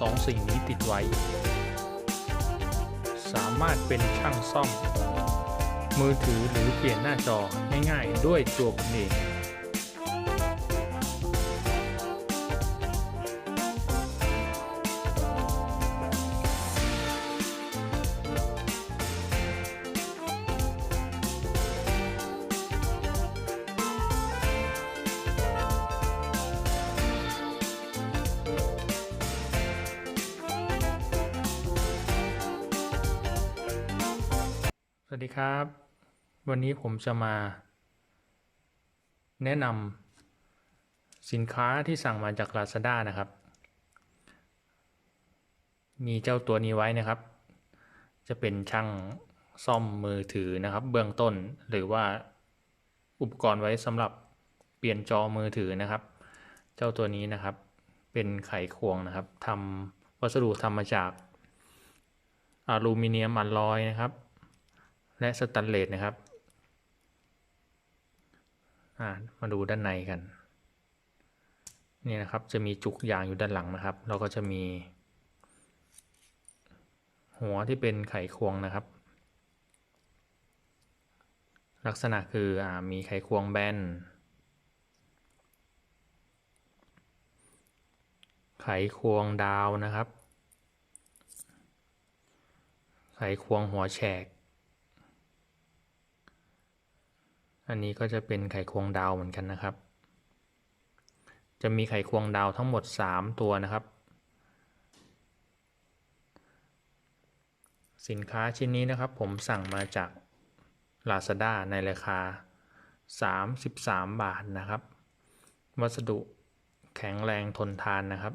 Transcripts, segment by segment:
สองสิ่งนี้ติดไว้ สามารถเป็นช่างซ่อม มือถือหรือเปลี่ยนหน้าจอง่ายๆ ด้วยตัวคุณเอง วัสดีครับ วันนี้ผมจะมา แนะนำสินค้าที่สั่งมาจาก Lazada นะครับ มีเจ้าตัวนี้ไว้นะครับ จะเป็นช่างซ่อมมือถือนะครับ เบื้องต้นหรือว่าอุปกรณ์ไว้สำหรับเปลี่ยนจอมือถือนะครับ เจ้าตัวนี้นะครับ เป็นไขควงนะครับทำวัสดุทำมาจากอลูมิเนียมอลลอยนะครับ และสแตนเลสนะครับมาดูด้านในกันนี่นะครับจะมีจุกยางอยู่ด้านหลังนะครับ แล้วก็จะมี หัวที่เป็นไขควงนะครับ ลักษณะคืออมีไขควงแบนไขควงดาวนะครับ ไขควงหัวแฉก อันนี้ก็จะเป็นไขควงดาวเหมือนกันนะครับ จะมีไขควงดาวทั้งหมด 3 ตัวนะครับ สินค้าชิ้นนี้นะครับ ผมสั่งมาจาก Lazada ในราคา 33 บาทนะครับ วัสดุแข็งแรงทนทานนะครับ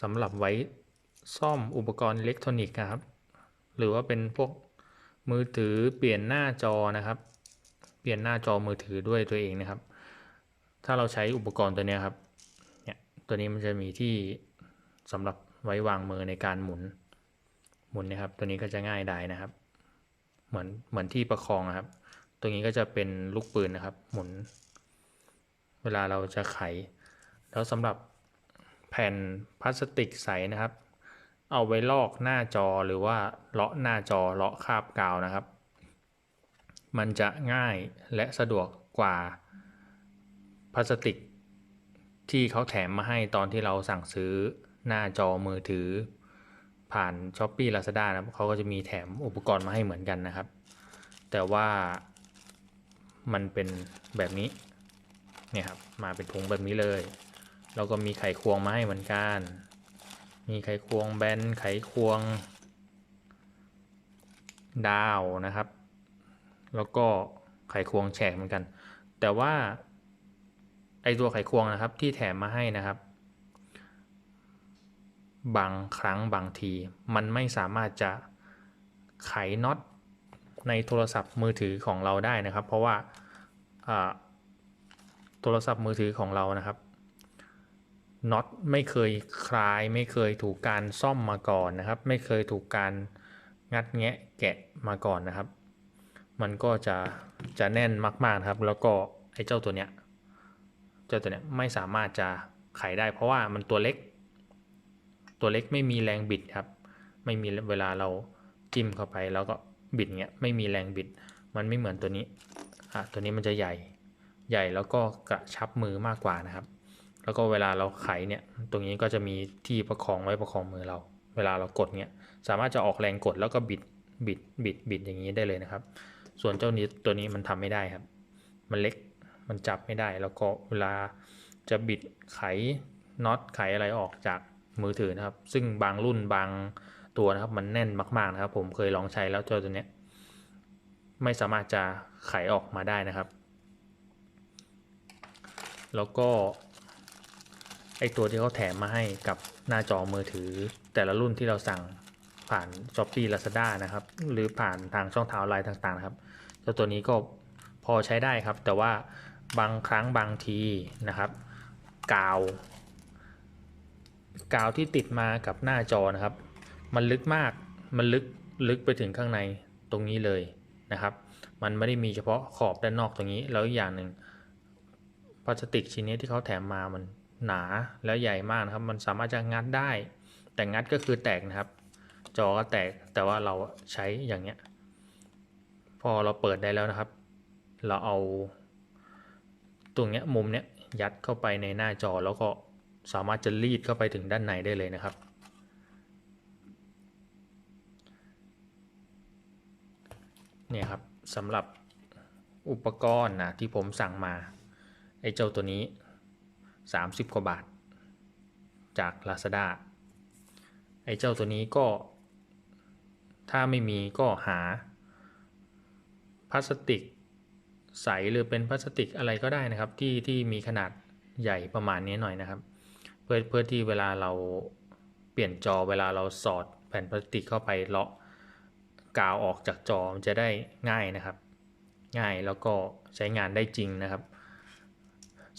สำหรับไว้ซ่อมอุปกรณ์อิเล็กทรอนิกส์นะครับ หรือว่าเป็นพวก มือถือเปลี่ยนหน้าจอนะครับ เปลี่ยนหน้าจอมือถือด้วยตัวเองนะครับ ถ้าเราใช้อุปกรณ์ตัวนี้ครับเนี่ยตัวนี้มันจะมีที่สำหรับไว้วางมือในการหมุนหมุนนะครับ ตัวนี้ก็จะง่ายได้นะครับ เหมือนเหมือนที่ประคองนะครับ ตัวนี้ก็จะเป็นลูกปืนนะครับ หมุน เวลาเราจะไข แล้วสำหรับแผ่นพลาสติกใสนะครับ เอาไว้ลอกหน้าจอหรือว่าเลาะหน้าจอเลาะคาบกาวนะครับ มันจะง่ายและสะดวกกว่าพลาสติก ที่เขาแถมมาให้ตอนที่เราสั่งซื้อหน้าจอมือถือ ผ่าน s h อ p e e Lazada นะครับเขาก็จะมีแถมอุปกรณ์มาให้เหมือนกันนะครับ แต่ว่ามันเป็นแบบนี้เนี่ยครับมาเป็นถุงแบบนี้เลย แล้วก็มีไขควงมาให้เหมือนกัน มีไขควงแบน ไขควง ดาวนะครับ แล้วก็ไขควงแฉกเหมือนกัน แต่ว่าไอตัวไขควงนะครับที่แถมมาให้นะครับ บางครั้งบางที มันไม่สามารถจะไขน็อตในโทรศัพท์มือถือของเราได้นะครับ เพราะว่าโทรศัพท์มือถือของเรานะครับ น็อตไม่เคยคลาย ไม่เคยถูกการซ่อมมาก่อนนะครับ ไม่เคยถูกการงัดแงะแกะมาก่อนนะครับ มันก็จะจะแน่นมากๆนะครับ แล้วก็ไอ้เจ้าตัวเนี้ยเจ้าตัวเนี้ยไม่สามารถจะไขได้เพราะว่ามันตัวเล็ก ตัวเล็กไม่มีแรงบิดครับ ไม่มีเวลาเราจิ้มเข้าไปแล้วก็บิดเงี้ยไม่มีแรงบิด มันไม่เหมือนตัวนี้อะตัวนี้มันจะใหญ่ใหญ่แล้วก็กระชับมือมากกว่านะครับ แล้วก็เวลาเราไขเนี่ย ตรงนี้ก็จะมีที่ประคองไว้ประคองมือเรา เวลาเรากดเนี่ย สามารถจะออกแรงกดแล้วก็บิด บิด บิด บิดอย่างนี้ได้เลยนะครับ ส่วนเจ้านี้ตัวนี้มันทำไม่ได้ครับ มันเล็ก มันจับไม่ได้ แล้วก็เวลาจะบิดไขน็อตไขอะไรออกจากมือถือนะครับ ซึ่งบางรุ่นบางตัวนะครับ มันแน่นมากๆนะครับ ผมเคยลองใช้แล้วเจ้าตัวเนี้ยไม่สามารถจะไขออกมาได้นะครับ แล้วก็ ไอตัวที่เขาแถมมาให้กับหน้าจอมือถือ แต่ละรุ่นที่เราสั่งผ่าน s h อ p e e Lazada นะครับ หรือผ่านทางช่องทางออนไลน์ต่างๆนะครับเจ้าตัวนี้ก็พอใช้ได้ครับ แต่ว่าบางครั้งบางทีนะครับ กาว กาวที่ติดมากับหน้าจอนะครับ มันลึกมากมันลึกลึกไปถึงข้างในตรงนี้เลยนะครับ มันไม่ได้มีเฉพาะขอบด้านนอกตรงนี้แล้วอีกอย่างหนึ่งพลาสติกชิ้นนี้ที่เขาแถมมามัน หนาแล้วใหญ่มากนะครับ มันสามารถจะงัดได้ แต่งัดก็คือแตกนะครับ จอก็แตกแต่ว่าเราใช้อย่างเนี้ย พอเราเปิดได้แล้วนะครับ เราเอาตรงเนี้ยมุมเนี้ยยัดเข้าไปในหน้าจอแล้วก็สามารถจะรีดเข้าไปถึงด้านในได้เลยนะครับ เนี่ยครับสำหรับอุปกรณ์นะที่ผมสั่งมา ไอ้เจ้าตัวนี้ 30 กว่าบาท จาก Lazada ไอ้เจ้าตัวนี้ก็ ถ้าไม่มีก็หาพลาสติกใสหรือเป็นพลาสติกอะไรก็ได้นะครับ ที่ที่มีขนาดใหญ่ประมาณนี้หน่อยนะครับ เพื่อเพื่อที่เวลาเราเปลี่ยนจอเวลาเราสอดแผ่นพลาสติกเข้าไปเลาะกาวออกจากจอมันจะได้ง่ายนะครับ ง่ายแล้วก็ใช้งานได้จริงนะครับ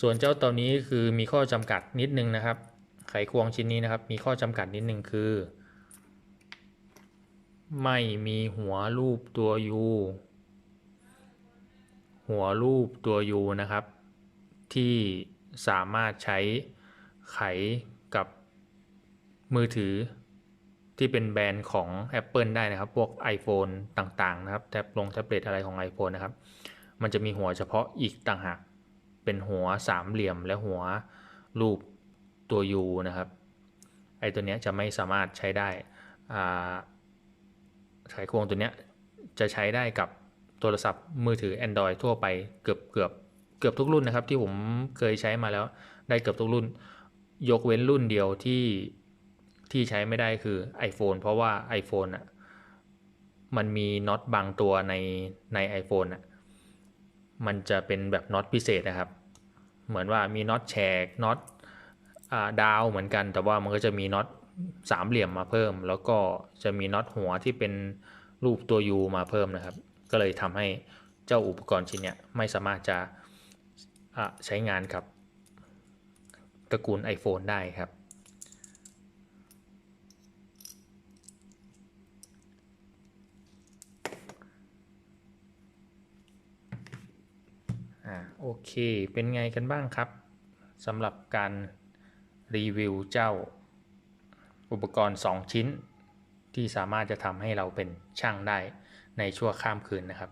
ส่วนเจ้าตัวนี้คือมีข้อจำกัดนิดนึงนะครับ ไขควงชิ้นนี้นะครับ มีข้อจำกัดนิดนึงคือ ไม่มีหัวรูปตัว U หัวรูปตัว U นะครับ ที่สามารถใช้ไขกับมือถือที่เป็นแบรนด์ของ Apple ได้นะครับ พวก iPhone ต่างๆ นะครับ แท็บลงแท็บเล็ตอะไรของ iPhone นะครับ มันจะมีหัวเฉพาะอีกต่างหาก เป็นหัวสามเหลี่ยมและหัวรูปตัว U นะครับไอตัวเนี้ยจะไม่สามารถใช้ได้อ่าไขควงตัวเนี้ยจะใช้ได้กับโทรศัพท์มือถือ Android ทั่วไปเกือบเกือบเกือบทุกรุ่นนะครับ ที่ผมเคยใช้มาแล้วได้เกือบทุกรุ่น ยกเว้นรุ่นเดียวที่ที่ใช้ไม่ได้คือ iPhone เพราะว่า iPhone อะมันมีน็อตบางตัวในใน iPhone อะมันจะเป็นแบบน็อตพิเศษนะครับ เหมือนว่ามีน็อตแฉกน็อตดาวเหมือนกัน แต่ว่ามันก็จะมีน็อตสามเหลี่ยมมาเพิ่ม แล้วก็จะมีน็อตหัวที่เป็นรูปตัว U มาเพิ่มนะครับ ก็เลยทำให้เจ้าอุปกรณ์ชิ้นเนี้ยไม่สามารถจะะใช้งานกับตระกูล iPhone ได้ครับ อ่า โอเค เป็นไงกันบ้างครับสำหรับการรีวิวเจ้า อุปกรณ์ 2 ชิ้น ที่สามารถจะทำให้เราเป็นช่างได้ในชั่วข้ามคืนนะครับ